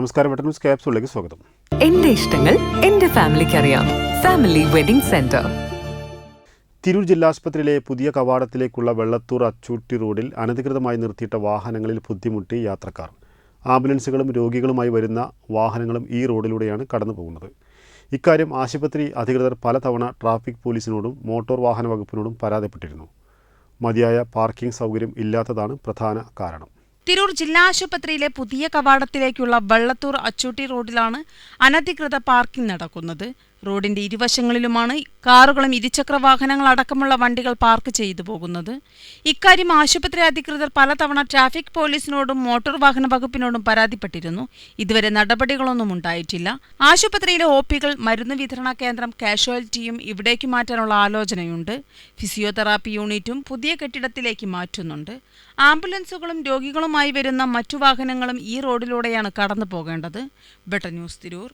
നമസ്കാരം butter news സ്വാഗതം. എന്റെ ഇഷ്ടങ്ങൾ എന്റെ ഫാമിലിക്ക് അറിയാം ഫാമിലി വെഡിംഗ് സെന്റർ. തിരൂർ ജില്ലാസ്പത്രിയിലെ പുതിയ കവാടത്തിലേക്കുള്ള വെള്ളത്തൂർ അച്ചൂട്ടി റോഡിൽ അനധികൃതമായി നിർത്തിയിട്ട വാഹനങ്ങളിൽ ബുദ്ധിമുട്ടി യാത്രക്കാർ. ആംബുലൻസുകളും രോഗികളുമായി വരുന്ന വാഹനങ്ങളും ഈ റോഡിലൂടെയാണ് കടന്നു പോകുന്നത് ഇക്കാര്യം ആശുപത്രി അധികൃതർ പലതവണ ട്രാഫിക് പോലീസിനോടും മോട്ടോർ വാഹന വകുപ്പിനോടും പരാതിപ്പെട്ടിരുന്നു. മതിയായ പാർക്കിംഗ് സൗകര്യം ഇല്ലാത്തതാണ് പ്രധാന കാരണം. തിരൂർ ജില്ലാ ആശുപത്രിയിലെ പുതിയ കവാടത്തിലേക്കുള്ള വെള്ളത്തൂർ അച്ചൂട്ടി റോഡിലാണ് അനധികൃത പാർക്കിംഗ് നടക്കുന്നത്. റോഡിന്റെ ഇരുവശങ്ങളിലുമാണ് കാറുകളും ഇരുചക്ര വാഹനങ്ങൾ അടക്കമുള്ള വണ്ടികൾ പാർക്ക് ചെയ്തു പോകുന്നത്. ഇക്കാര്യം ആശുപത്രി അധികൃതർ പലതവണ ട്രാഫിക് പോലീസിനോടും മോട്ടോർ വാഹന വകുപ്പിനോടും പരാതിപ്പെട്ടിരുന്നു. ഇതുവരെ നടപടികളൊന്നും ഉണ്ടായിട്ടില്ല. ആശുപത്രിയിലെ ഒ പികൾ മരുന്ന് വിതരണ കേന്ദ്രം കാഷ്വാലിറ്റിയും ഇവിടേക്ക് മാറ്റാനുള്ള ആലോചനയുണ്ട്. ഫിസിയോതെറാപ്പി യൂണിറ്റും പുതിയ കെട്ടിടത്തിലേക്ക് മാറ്റുന്നുണ്ട്. ആംബുലൻസുകളും രോഗികളുമായി വേഗമായി വരുന്ന മറ്റു വാഹനങ്ങളും ഈ റോഡിലൂടെയാണ് കടന്നു പോകേണ്ടത് ബെട്ടർ ന്യൂസ് തിരൂർ.